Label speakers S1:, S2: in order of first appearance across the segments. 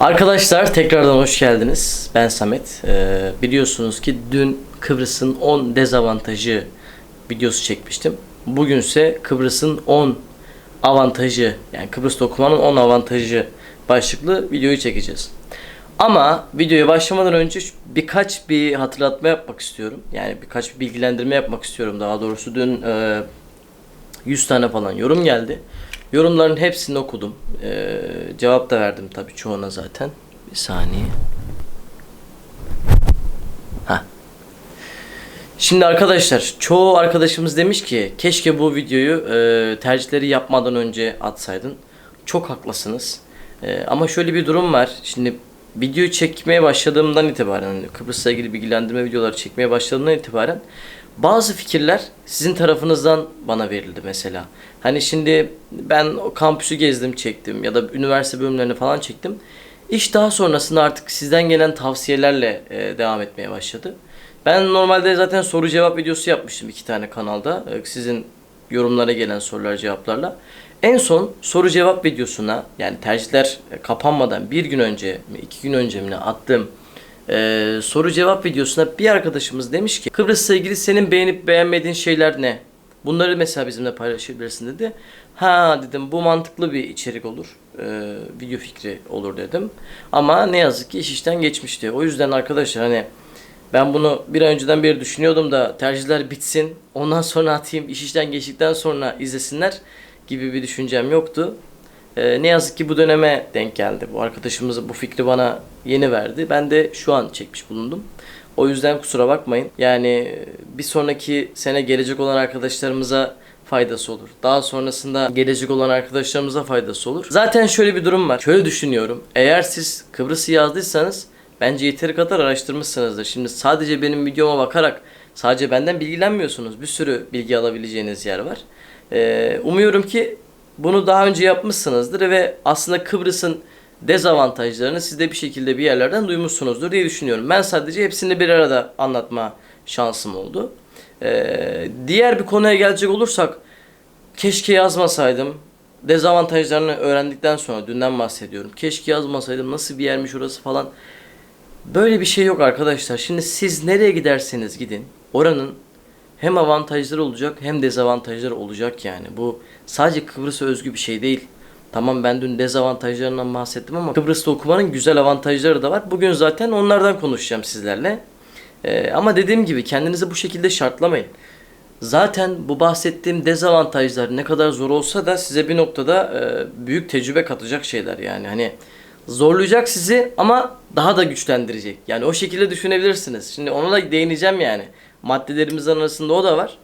S1: Arkadaşlar tekrardan hoş geldiniz. Ben Samet. Ee, biliyorsunuz ki dün Kıbrıs'ın 10 dezavantajı videosu çekmiştim. Bugünse Kıbrıs'ın 10 avantajı yani Kıbrıs'ta okumanın 10 avantajı başlıklı videoyu çekeceğiz. Ama videoya başlamadan önce birkaç bir hatırlatma yapmak istiyorum. Yani birkaç bir bilgilendirme yapmak istiyorum daha doğrusu. Dün e, 100 tane falan yorum geldi. Yorumların hepsini okudum. Ee, cevap da verdim tabii çoğuna zaten. Bir saniye. Ha. Şimdi arkadaşlar çoğu arkadaşımız demiş ki keşke bu videoyu e, tercihleri yapmadan önce atsaydın. Çok haklısınız. E, ama şöyle bir durum var. Şimdi videoyu çekmeye başladığımdan itibaren hani Kıbrıs'la ilgili bilgilendirme videoları çekmeye başladığımdan itibaren bazı fikirler sizin tarafınızdan bana verildi mesela. Hani şimdi ben kampüsü gezdim çektim ya da üniversite bölümlerini falan çektim. İş daha sonrasında artık sizden gelen tavsiyelerle e, devam etmeye başladı. Ben normalde zaten soru cevap videosu yapmıştım iki tane kanalda. e, Sizin yorumlara gelen sorular cevaplarla. En son soru cevap videosuna yani tercihler e, kapanmadan bir gün önce mi iki gün önce mi attığım e, soru cevap videosuna bir arkadaşımız demiş ki Kıbrıs'la ilgili senin beğenip beğenmediğin şeyler ne? Bunları mesela bizimle paylaşabilirsin dedi. Ha dedim bu mantıklı bir içerik olur. E, video fikri olur dedim. Ama ne yazık ki iş işten geçmişti. O yüzden arkadaşlar hani ben bunu bir ay önceden beri düşünüyordum da tercihler bitsin. Ondan sonra atayım. iş işten geçtikten sonra izlesinler gibi bir düşüncem yoktu. Ee, ne yazık ki bu döneme denk geldi. Bu arkadaşımız bu fikri bana yeni verdi. Ben de şu an çekmiş bulundum. O yüzden kusura bakmayın. Yani bir sonraki sene gelecek olan arkadaşlarımıza faydası olur. Daha sonrasında gelecek olan arkadaşlarımıza faydası olur. Zaten şöyle bir durum var. Şöyle düşünüyorum. Eğer siz Kıbrıs'ı yazdıysanız bence yeteri kadar araştırmışsınızdır. Şimdi sadece benim videoma bakarak sadece benden bilgilenmiyorsunuz. Bir sürü bilgi alabileceğiniz yer var. Ee, umuyorum ki bunu daha önce yapmışsınızdır ve aslında Kıbrıs'ın dezavantajlarını siz de bir şekilde bir yerlerden duymuşsunuzdur diye düşünüyorum. Ben sadece hepsini bir arada anlatma şansım oldu. Ee, diğer bir konuya gelecek olursak keşke yazmasaydım. Dezavantajlarını öğrendikten sonra dünden bahsediyorum. Keşke yazmasaydım nasıl bir yermiş orası falan. Böyle bir şey yok arkadaşlar. Şimdi siz nereye giderseniz gidin oranın hem avantajları olacak hem dezavantajları olacak yani. Bu sadece Kıbrıs'a özgü bir şey değil. Tamam ben dün dezavantajlarından bahsettim ama Kıbrıs'ta okumanın güzel avantajları da var. Bugün zaten onlardan konuşacağım sizlerle. Ee, ama dediğim gibi kendinizi bu şekilde şartlamayın. Zaten bu bahsettiğim dezavantajlar ne kadar zor olsa da size bir noktada e, büyük tecrübe katacak şeyler yani. Hani zorlayacak sizi ama daha da güçlendirecek. Yani o şekilde düşünebilirsiniz. Şimdi ona da değineceğim yani. Maddelerimizin arasında o da var.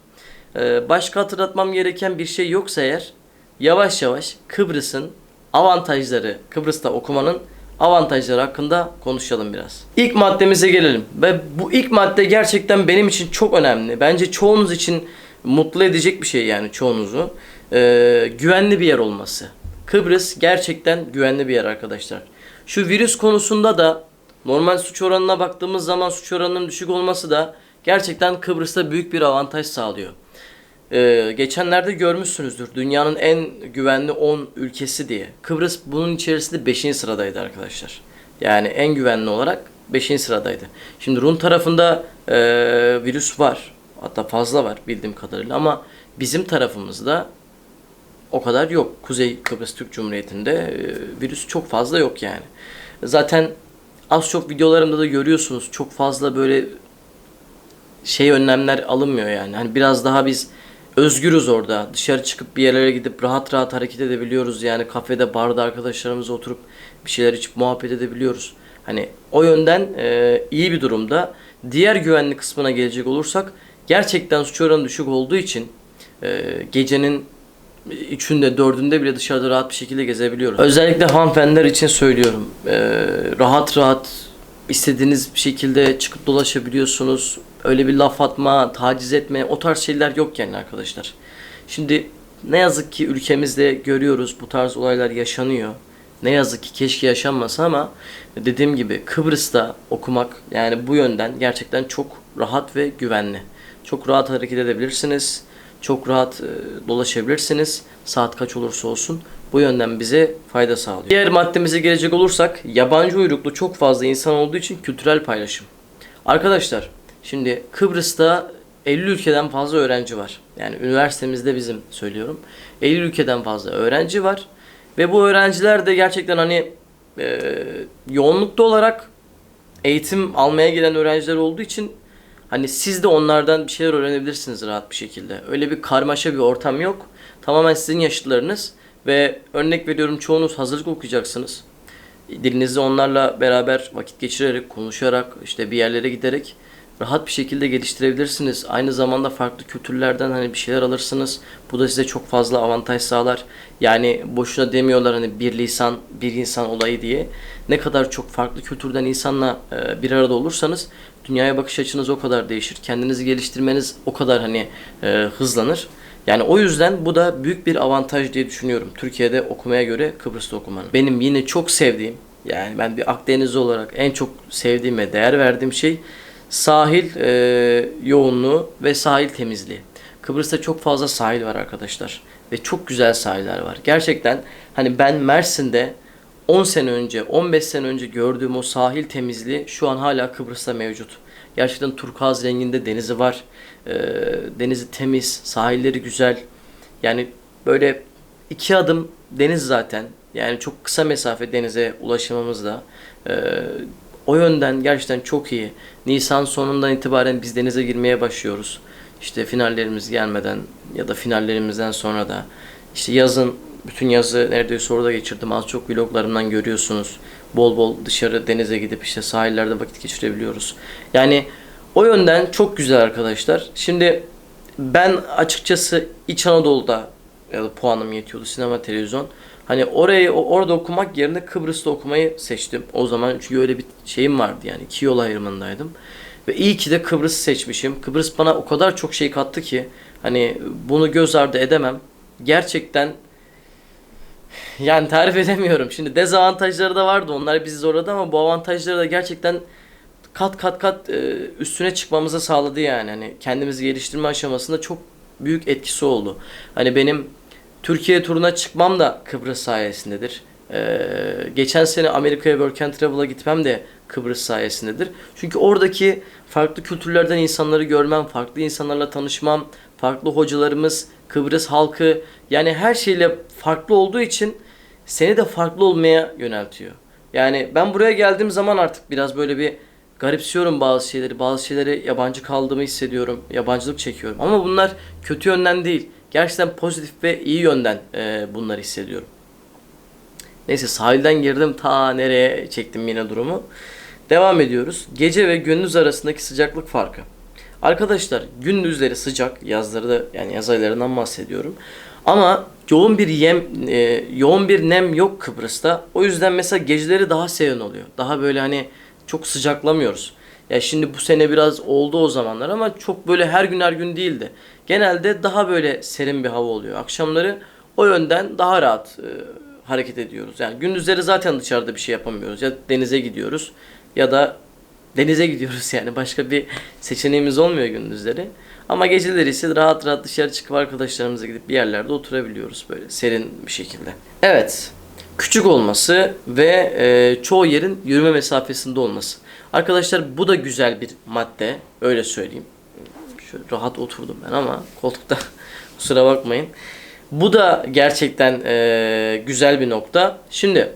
S1: Ee, başka hatırlatmam gereken bir şey yoksa eğer yavaş yavaş Kıbrıs'ın avantajları, Kıbrıs'ta okumanın avantajları hakkında konuşalım biraz. İlk maddemize gelelim. Ve bu ilk madde gerçekten benim için çok önemli. Bence çoğunuz için mutlu edecek bir şey yani çoğunuzu. Ee, güvenli bir yer olması. Kıbrıs gerçekten güvenli bir yer arkadaşlar. Şu virüs konusunda da normal suç oranına baktığımız zaman suç oranının düşük olması da gerçekten Kıbrıs'ta büyük bir avantaj sağlıyor. Ee, geçenlerde görmüşsünüzdür. Dünyanın en güvenli 10 ülkesi diye. Kıbrıs bunun içerisinde 5. sıradaydı arkadaşlar. Yani en güvenli olarak 5. sıradaydı. Şimdi Rum tarafında e, virüs var. Hatta fazla var bildiğim kadarıyla ama bizim tarafımızda o kadar yok. Kuzey Kıbrıs Türk Cumhuriyeti'nde e, virüs çok fazla yok yani. Zaten az çok videolarımda da görüyorsunuz çok fazla böyle şey önlemler alınmıyor yani. Hani biraz daha biz özgürüz orada. Dışarı çıkıp bir yerlere gidip rahat rahat hareket edebiliyoruz. Yani kafede, barda arkadaşlarımızla oturup bir şeyler içip muhabbet edebiliyoruz. Hani o yönden e, iyi bir durumda. Diğer güvenlik kısmına gelecek olursak gerçekten suç oranı düşük olduğu için e, gecenin üçünde dördünde bile dışarıda rahat bir şekilde gezebiliyoruz. Özellikle hanımefendiler için söylüyorum. Ee, rahat rahat istediğiniz bir şekilde çıkıp dolaşabiliyorsunuz. Öyle bir laf atma, taciz etme o tarz şeyler yok yani arkadaşlar. Şimdi ne yazık ki ülkemizde görüyoruz bu tarz olaylar yaşanıyor. Ne yazık ki keşke yaşanmasa ama dediğim gibi Kıbrıs'ta okumak yani bu yönden gerçekten çok rahat ve güvenli. Çok rahat hareket edebilirsiniz. Çok rahat e, dolaşabilirsiniz. Saat kaç olursa olsun. Bu yönden bize fayda sağlıyor. Diğer maddemize gelecek olursak yabancı uyruklu çok fazla insan olduğu için kültürel paylaşım. Arkadaşlar şimdi Kıbrıs'ta 50 ülkeden fazla öğrenci var. Yani üniversitemizde bizim söylüyorum. 50 ülkeden fazla öğrenci var. Ve bu öğrenciler de gerçekten hani e, yoğunlukta olarak eğitim almaya gelen öğrenciler olduğu için hani siz de onlardan bir şeyler öğrenebilirsiniz rahat bir şekilde. Öyle bir karmaşa bir ortam yok. Tamamen sizin yaşıtlarınız ve örnek veriyorum çoğunuz hazırlık okuyacaksınız. Dilinizi onlarla beraber vakit geçirerek, konuşarak, işte bir yerlere giderek rahat bir şekilde geliştirebilirsiniz. Aynı zamanda farklı kültürlerden hani bir şeyler alırsınız. Bu da size çok fazla avantaj sağlar. Yani boşuna demiyorlar hani bir lisan, bir insan olayı diye. Ne kadar çok farklı kültürden insanla e, bir arada olursanız dünyaya bakış açınız o kadar değişir. Kendinizi geliştirmeniz o kadar hani e, hızlanır. Yani o yüzden bu da büyük bir avantaj diye düşünüyorum. Türkiye'de okumaya göre Kıbrıs'ta okumanın. Benim yine çok sevdiğim yani ben bir Akdenizli olarak en çok sevdiğim ve değer verdiğim şey sahil e, yoğunluğu ve sahil temizliği. Kıbrıs'ta çok fazla sahil var arkadaşlar ve çok güzel sahiller var. Gerçekten hani ben Mersin'de 10 sene önce, 15 sene önce gördüğüm o sahil temizliği şu an hala Kıbrıs'ta mevcut. Gerçekten turkuaz renginde denizi var. E, denizi temiz, sahilleri güzel. Yani böyle iki adım deniz zaten. Yani çok kısa mesafe denize ulaşımımız da. E, o yönden gerçekten çok iyi. Nisan sonundan itibaren biz denize girmeye başlıyoruz. İşte finallerimiz gelmeden ya da finallerimizden sonra da işte yazın bütün yazı neredeyse orada geçirdim. Az çok vloglarımdan görüyorsunuz. Bol bol dışarı denize gidip işte sahillerde vakit geçirebiliyoruz. Yani o yönden çok güzel arkadaşlar. Şimdi ben açıkçası İç Anadolu'da ya da puanım yetiyordu sinema televizyon. Hani orayı orada okumak yerine Kıbrıs'ta okumayı seçtim. O zaman çünkü öyle bir şeyim vardı yani iki yol ayrımındaydım. Ve iyi ki de Kıbrıs'ı seçmişim. Kıbrıs bana o kadar çok şey kattı ki hani bunu göz ardı edemem. Gerçekten yani tarif edemiyorum. Şimdi dezavantajları da vardı. Onlar bizi zorladı ama bu avantajları da gerçekten kat kat kat e, üstüne çıkmamıza sağladı yani. Hani kendimizi geliştirme aşamasında çok büyük etkisi oldu. Hani benim Türkiye turuna çıkmam da Kıbrıs sayesindedir. Ee, geçen sene Amerika'ya Work and Travel'a gitmem de Kıbrıs sayesindedir. Çünkü oradaki farklı kültürlerden insanları görmem, farklı insanlarla tanışmam, farklı hocalarımız, Kıbrıs halkı yani her şeyle farklı olduğu için seni de farklı olmaya yöneltiyor. Yani ben buraya geldiğim zaman artık biraz böyle bir garipsiyorum bazı şeyleri. Bazı şeyleri yabancı kaldığımı hissediyorum. Yabancılık çekiyorum. Ama bunlar kötü yönden değil. Gerçekten pozitif ve iyi yönden e, bunları hissediyorum. Neyse sahilden girdim ta nereye çektim yine durumu. Devam ediyoruz. Gece ve gündüz arasındaki sıcaklık farkı. Arkadaşlar gündüzleri sıcak, yazları da yani yaz aylarından bahsediyorum. Ama yoğun bir yem, e, yoğun bir nem yok Kıbrıs'ta. O yüzden mesela geceleri daha serin oluyor. Daha böyle hani çok sıcaklamıyoruz. Ya şimdi bu sene biraz oldu o zamanlar ama çok böyle her gün her gün değildi. Genelde daha böyle serin bir hava oluyor. Akşamları o yönden daha rahat e, hareket ediyoruz. Yani gündüzleri zaten dışarıda bir şey yapamıyoruz. Ya denize gidiyoruz ya da denize gidiyoruz yani başka bir seçeneğimiz olmuyor gündüzleri. Ama geceleri ise rahat rahat dışarı çıkıp arkadaşlarımıza gidip bir yerlerde oturabiliyoruz böyle serin bir şekilde. Evet. Küçük olması ve e, çoğu yerin yürüme mesafesinde olması. Arkadaşlar bu da güzel bir madde. Öyle söyleyeyim. Şöyle rahat oturdum ben ama koltukta kusura bakmayın. Bu da gerçekten e, güzel bir nokta. Şimdi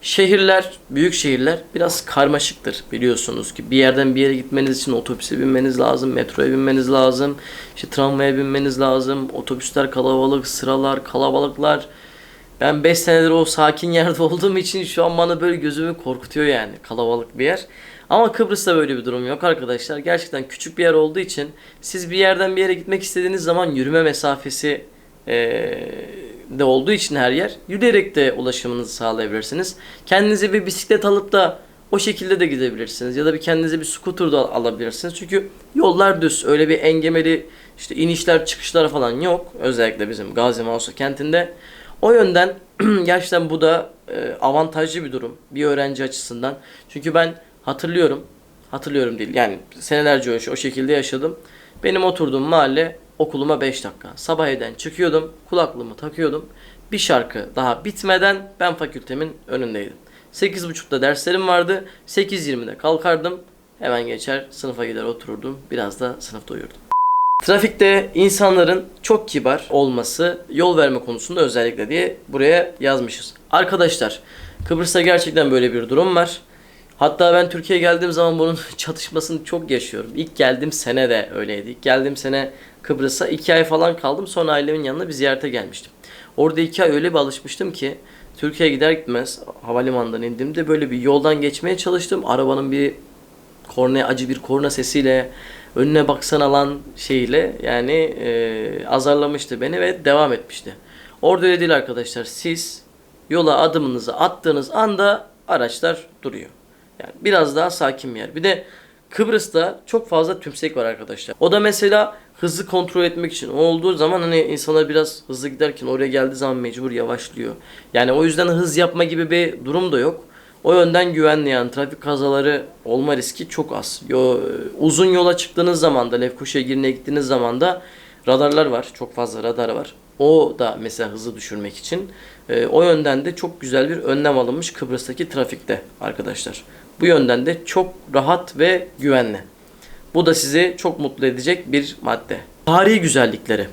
S1: şehirler, büyük şehirler biraz karmaşıktır biliyorsunuz ki bir yerden bir yere gitmeniz için otobüse binmeniz lazım, metroya binmeniz lazım, işte tramvaya binmeniz lazım, otobüsler kalabalık, sıralar, kalabalıklar. Ben 5 senedir o sakin yerde olduğum için şu an bana böyle gözümü korkutuyor yani kalabalık bir yer. Ama Kıbrıs'ta böyle bir durum yok arkadaşlar. Gerçekten küçük bir yer olduğu için siz bir yerden bir yere gitmek istediğiniz zaman yürüme mesafesi eee, de olduğu için her yer yürüyerek de ulaşımınızı sağlayabilirsiniz. Kendinize bir bisiklet alıp da o şekilde de gidebilirsiniz. Ya da bir kendinize bir scooter da alabilirsiniz. Çünkü yollar düz. Öyle bir engemeli işte inişler çıkışlar falan yok. Özellikle bizim Gazi Mausa kentinde. O yönden gerçekten bu da e, avantajlı bir durum bir öğrenci açısından. Çünkü ben hatırlıyorum, hatırlıyorum değil yani senelerce o, o şekilde yaşadım. Benim oturduğum mahalle okuluma 5 dakika. Sabah evden çıkıyordum, kulaklığımı takıyordum. bir şarkı daha bitmeden ben fakültemin önündeydim. 8.30'da derslerim vardı. 8.20'de kalkardım. Hemen geçer sınıfa gider otururdum. Biraz da sınıfta uyurdum. Trafikte insanların çok kibar olması yol verme konusunda özellikle diye buraya yazmışız. Arkadaşlar Kıbrıs'ta gerçekten böyle bir durum var. Hatta ben Türkiye'ye geldiğim zaman bunun çatışmasını çok yaşıyorum. İlk geldiğim sene de öyleydi. İlk geldiğim sene Kıbrıs'a iki ay falan kaldım. Sonra ailemin yanına bir ziyarete gelmiştim. Orada iki ay öyle bir alışmıştım ki Türkiye'ye gider gitmez havalimanından indiğimde böyle bir yoldan geçmeye çalıştım. Arabanın bir korna acı bir korna sesiyle önüne baksana lan şeyle yani e, azarlamıştı beni ve devam etmişti. Orada öyle değil arkadaşlar. Siz yola adımınızı attığınız anda araçlar duruyor. Yani biraz daha sakin bir yer. Bir de Kıbrıs'ta çok fazla tümsek var arkadaşlar. O da mesela hızı kontrol etmek için. O olduğu zaman hani insanlar biraz hızlı giderken oraya geldiği zaman mecbur yavaşlıyor. Yani o yüzden hız yapma gibi bir durum da yok. O yönden güvenli yani trafik kazaları olma riski çok az. Yo, uzun yola çıktığınız zaman da Lefkoşa'ya girmeye gittiğiniz zaman da radarlar var. Çok fazla radar var. O da mesela hızı düşürmek için. E, o yönden de çok güzel bir önlem alınmış Kıbrıs'taki trafikte arkadaşlar. Bu yönden de çok rahat ve güvenli. Bu da sizi çok mutlu edecek bir madde. Tarihi güzellikleri.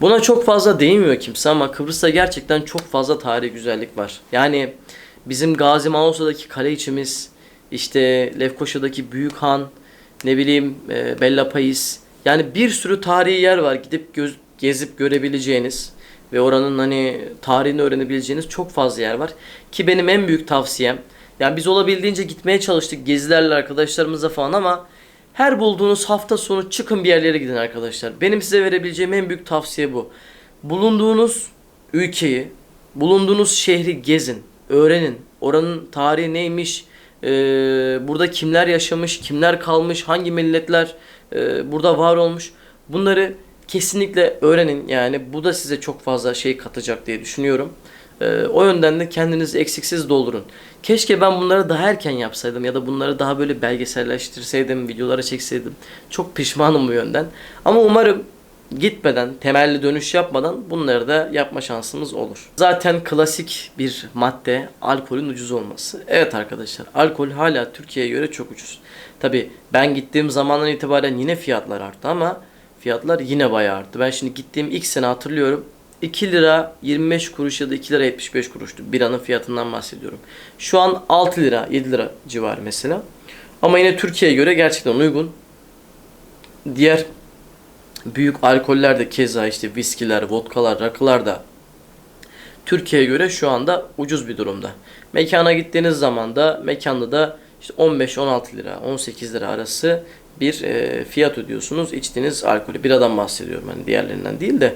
S1: Buna çok fazla değinmiyor kimse ama Kıbrıs'ta gerçekten çok fazla tarihi güzellik var. Yani bizim Gazi Mausa'daki kale içimiz, işte Lefkoşa'daki Büyük Han, ne bileyim e, Bella Pais. Yani bir sürü tarihi yer var gidip göz, gezip görebileceğiniz ve oranın hani tarihini öğrenebileceğiniz çok fazla yer var. Ki benim en büyük tavsiyem yani biz olabildiğince gitmeye çalıştık gezilerle arkadaşlarımızla falan ama her bulduğunuz hafta sonu çıkın bir yerlere gidin arkadaşlar. Benim size verebileceğim en büyük tavsiye bu. Bulunduğunuz ülkeyi, bulunduğunuz şehri gezin, öğrenin. Oranın tarihi neymiş, burada kimler yaşamış, kimler kalmış, hangi milletler burada var olmuş. Bunları kesinlikle öğrenin. Yani bu da size çok fazla şey katacak diye düşünüyorum. Ee, o yönden de kendinizi eksiksiz doldurun. Keşke ben bunları daha erken yapsaydım ya da bunları daha böyle belgeselleştirseydim, videolara çekseydim. Çok pişmanım bu yönden. Ama umarım gitmeden, temelli dönüş yapmadan bunları da yapma şansımız olur. Zaten klasik bir madde alkolün ucuz olması. Evet arkadaşlar, alkol hala Türkiye'ye göre çok ucuz. Tabi ben gittiğim zamandan itibaren yine fiyatlar arttı ama fiyatlar yine bayağı arttı. Ben şimdi gittiğim ilk sene hatırlıyorum. 2 lira 25 kuruş ya da 2 lira 75 kuruştu. Biranın fiyatından bahsediyorum. Şu an 6 lira 7 lira civarı mesela. Ama yine Türkiye'ye göre gerçekten uygun. Diğer büyük alkoller de keza işte viskiler, vodkalar, rakılar da Türkiye'ye göre şu anda ucuz bir durumda. Mekana gittiğiniz zaman da mekanda da işte 15-16 lira, 18 lira arası bir e, fiyat ödüyorsunuz içtiğiniz alkolü. Biradan bahsediyorum hani diğerlerinden değil de.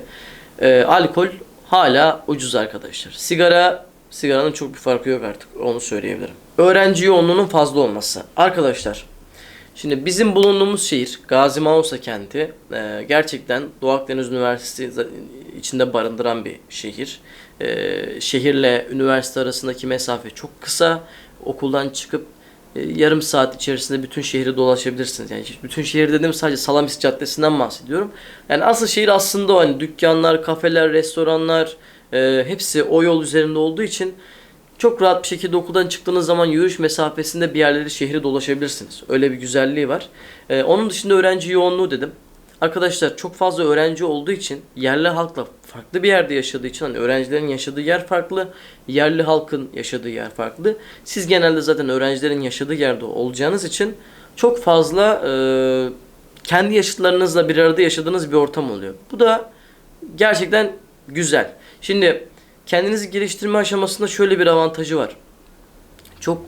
S1: E, alkol hala ucuz arkadaşlar. Sigara, sigaranın çok bir farkı yok artık onu söyleyebilirim. Öğrenci yoğunluğunun fazla olması. Arkadaşlar Şimdi bizim bulunduğumuz şehir Gazi Mausa kenti e, gerçekten Doğu Akdeniz Üniversitesi içinde barındıran bir şehir. E, şehirle üniversite arasındaki mesafe çok kısa. Okuldan çıkıp yarım saat içerisinde bütün şehri dolaşabilirsiniz. Yani bütün şehir dediğim sadece Salamis Caddesi'nden bahsediyorum. Yani asıl şehir aslında o hani dükkanlar, kafeler, restoranlar e, hepsi o yol üzerinde olduğu için çok rahat bir şekilde okuldan çıktığınız zaman yürüyüş mesafesinde bir yerleri şehri dolaşabilirsiniz. Öyle bir güzelliği var. Ee, onun dışında öğrenci yoğunluğu dedim. Arkadaşlar çok fazla öğrenci olduğu için yerli halkla farklı bir yerde yaşadığı için hani öğrencilerin yaşadığı yer farklı, yerli halkın yaşadığı yer farklı. Siz genelde zaten öğrencilerin yaşadığı yerde olacağınız için çok fazla e, kendi yaşıtlarınızla bir arada yaşadığınız bir ortam oluyor. Bu da gerçekten güzel. Şimdi kendinizi geliştirme aşamasında şöyle bir avantajı var. Çok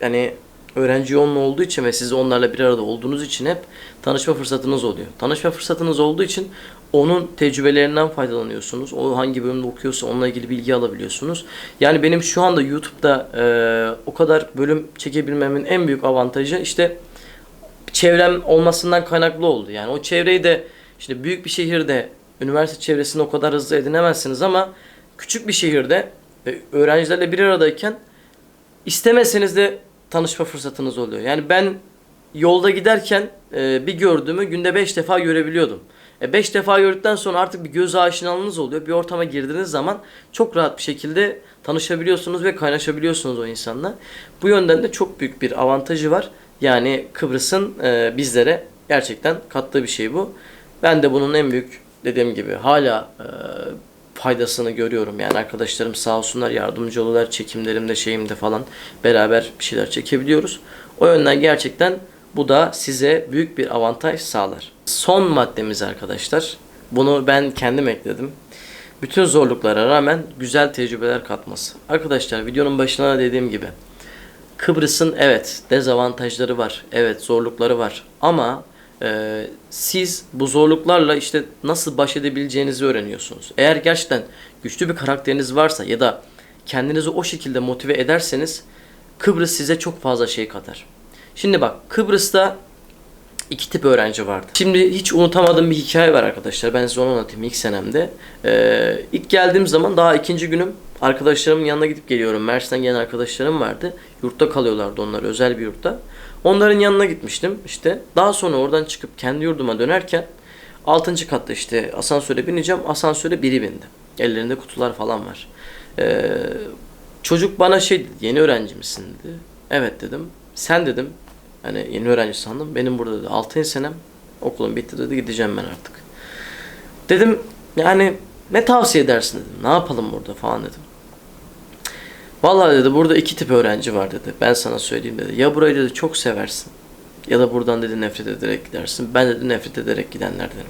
S1: hani öğrenci yoğunluğu olduğu için ve siz onlarla bir arada olduğunuz için hep tanışma fırsatınız oluyor. Tanışma fırsatınız olduğu için onun tecrübelerinden faydalanıyorsunuz. O hangi bölümde okuyorsa onunla ilgili bilgi alabiliyorsunuz. Yani benim şu anda YouTube'da e, o kadar bölüm çekebilmemin en büyük avantajı işte çevrem olmasından kaynaklı oldu. Yani o çevreyi de işte büyük bir şehirde üniversite çevresini o kadar hızlı edinemezsiniz ama küçük bir şehirde ve öğrencilerle bir aradayken istemeseniz de tanışma fırsatınız oluyor. Yani ben yolda giderken e, bir gördüğümü günde 5 defa görebiliyordum. 5 defa gördükten sonra artık bir göz aşinalığınız oluyor. Bir ortama girdiğiniz zaman çok rahat bir şekilde tanışabiliyorsunuz ve kaynaşabiliyorsunuz o insanla. Bu yönden de çok büyük bir avantajı var. Yani Kıbrıs'ın e, bizlere gerçekten kattığı bir şey bu. Ben de bunun en büyük dediğim gibi hala e, faydasını görüyorum. Yani arkadaşlarım sağ olsunlar yardımcı oluyorlar çekimlerimde şeyimde falan beraber bir şeyler çekebiliyoruz. O yönden gerçekten bu da size büyük bir avantaj sağlar. Son maddemiz arkadaşlar. Bunu ben kendim ekledim. Bütün zorluklara rağmen güzel tecrübeler katması. Arkadaşlar videonun başına dediğim gibi Kıbrıs'ın evet dezavantajları var. Evet zorlukları var. Ama e, siz bu zorluklarla işte nasıl baş edebileceğinizi öğreniyorsunuz. Eğer gerçekten güçlü bir karakteriniz varsa ya da kendinizi o şekilde motive ederseniz Kıbrıs size çok fazla şey katar. Şimdi bak Kıbrıs'ta iki tip öğrenci vardı. Şimdi hiç unutamadığım bir hikaye var arkadaşlar. Ben size onu anlatayım ilk senemde. Ee, ilk geldiğim zaman daha ikinci günüm arkadaşlarımın yanına gidip geliyorum. Mersin'den gelen arkadaşlarım vardı. Yurtta kalıyorlardı onlar özel bir yurtta. Onların yanına gitmiştim işte. Daha sonra oradan çıkıp kendi yurduma dönerken 6. katta işte asansöre bineceğim. Asansöre biri bindi. Ellerinde kutular falan var. Ee, çocuk bana şey dedi, yeni öğrenci misin dedi. Evet dedim. Sen dedim, hani yeni öğrenci sandım. Benim burada dedi 6. senem. Okulum bitti dedi gideceğim ben artık. Dedim yani ne tavsiye edersin dedim. Ne yapalım burada falan dedim. Vallahi dedi burada iki tip öğrenci var dedi. Ben sana söyleyeyim dedi. Ya burayı dedi çok seversin. Ya da buradan dedi nefret ederek gidersin. Ben dedi nefret ederek gidenlerdenim.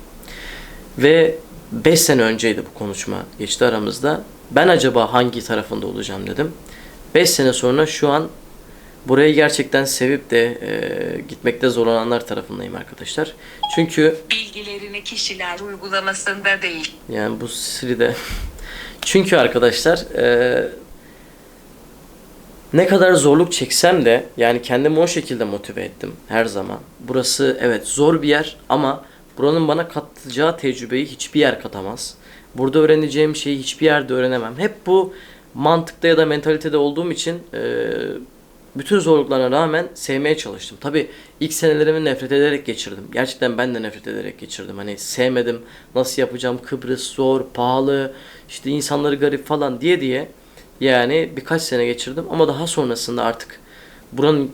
S1: Ve 5 sene önceydi bu konuşma geçti aramızda. Ben acaba hangi tarafında olacağım dedim. 5 sene sonra şu an burayı gerçekten sevip de e, gitmekte zorlananlar tarafındayım arkadaşlar. Çünkü
S2: Bilgilerini kişiler uygulamasında değil.
S1: yani bu Siri'de. Çünkü arkadaşlar e, ne kadar zorluk çeksem de yani kendimi o şekilde motive ettim her zaman. Burası evet zor bir yer ama buranın bana katacağı tecrübeyi hiçbir yer katamaz. Burada öğreneceğim şeyi hiçbir yerde öğrenemem. Hep bu mantıkta ya da mentalitede olduğum için e, bütün zorluklara rağmen sevmeye çalıştım. Tabi ilk senelerimi nefret ederek geçirdim. Gerçekten ben de nefret ederek geçirdim. Hani sevmedim, nasıl yapacağım, Kıbrıs zor, pahalı, işte insanları garip falan diye diye yani birkaç sene geçirdim. Ama daha sonrasında artık buranın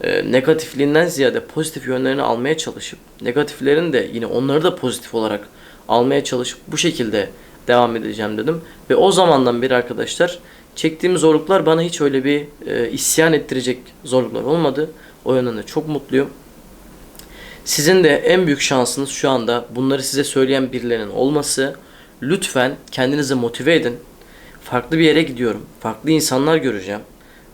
S1: e, negatifliğinden ziyade pozitif yönlerini almaya çalışıp negatiflerini de yine onları da pozitif olarak almaya çalışıp bu şekilde devam edeceğim dedim. Ve o zamandan beri arkadaşlar çektiğim zorluklar bana hiç öyle bir e, isyan ettirecek zorluklar olmadı. O yönden de çok mutluyum. Sizin de en büyük şansınız şu anda bunları size söyleyen birilerinin olması. Lütfen kendinizi motive edin. Farklı bir yere gidiyorum. Farklı insanlar göreceğim.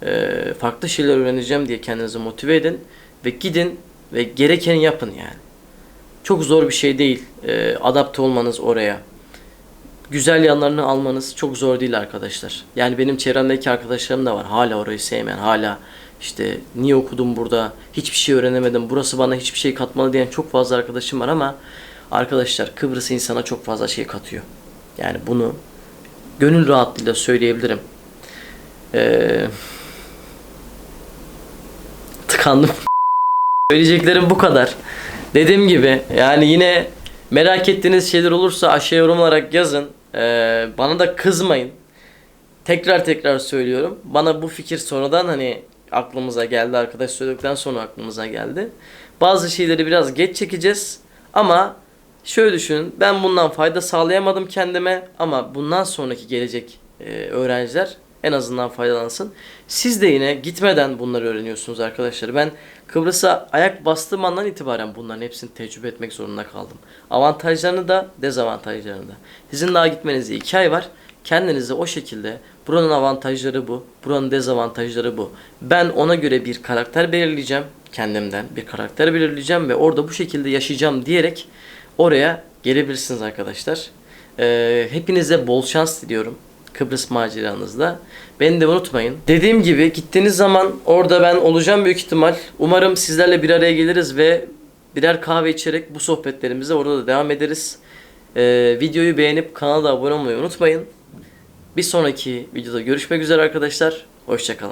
S1: e, farklı şeyler öğreneceğim diye kendinizi motive edin. Ve gidin ve gerekeni yapın yani. Çok zor bir şey değil e, adapte olmanız oraya. Güzel yanlarını almanız çok zor değil arkadaşlar. Yani benim çevremdeki arkadaşlarım da var. Hala orayı sevmeyen, hala işte niye okudum burada, hiçbir şey öğrenemedim, burası bana hiçbir şey katmalı diyen çok fazla arkadaşım var ama arkadaşlar Kıbrıs insana çok fazla şey katıyor. Yani bunu gönül rahatlığıyla söyleyebilirim. Ee, tıkandım. Söyleyeceklerim bu kadar. Dediğim gibi yani yine merak ettiğiniz şeyler olursa aşağı yorum olarak yazın. Ee, bana da kızmayın. Tekrar tekrar söylüyorum. Bana bu fikir sonradan hani aklımıza geldi. Arkadaş söyledikten sonra aklımıza geldi. Bazı şeyleri biraz geç çekeceğiz. Ama şöyle düşünün. Ben bundan fayda sağlayamadım kendime. Ama bundan sonraki gelecek e, öğrenciler en azından faydalansın. Siz de yine gitmeden bunları öğreniyorsunuz arkadaşlar. Ben Kıbrıs'a ayak bastığım andan itibaren bunların hepsini tecrübe etmek zorunda kaldım. Avantajlarını da dezavantajlarını da. Sizin daha gitmenize iki ay var. Kendinize o şekilde buranın avantajları bu, buranın dezavantajları bu. Ben ona göre bir karakter belirleyeceğim kendimden. Bir karakter belirleyeceğim ve orada bu şekilde yaşayacağım diyerek oraya gelebilirsiniz arkadaşlar. Ee, hepinize bol şans diliyorum. Kıbrıs maceranızda. Beni de unutmayın. Dediğim gibi gittiğiniz zaman orada ben olacağım büyük ihtimal. Umarım sizlerle bir araya geliriz ve birer kahve içerek bu sohbetlerimize orada da devam ederiz. Ee, videoyu beğenip kanala da abone olmayı unutmayın. Bir sonraki videoda görüşmek üzere arkadaşlar. Hoşçakalın.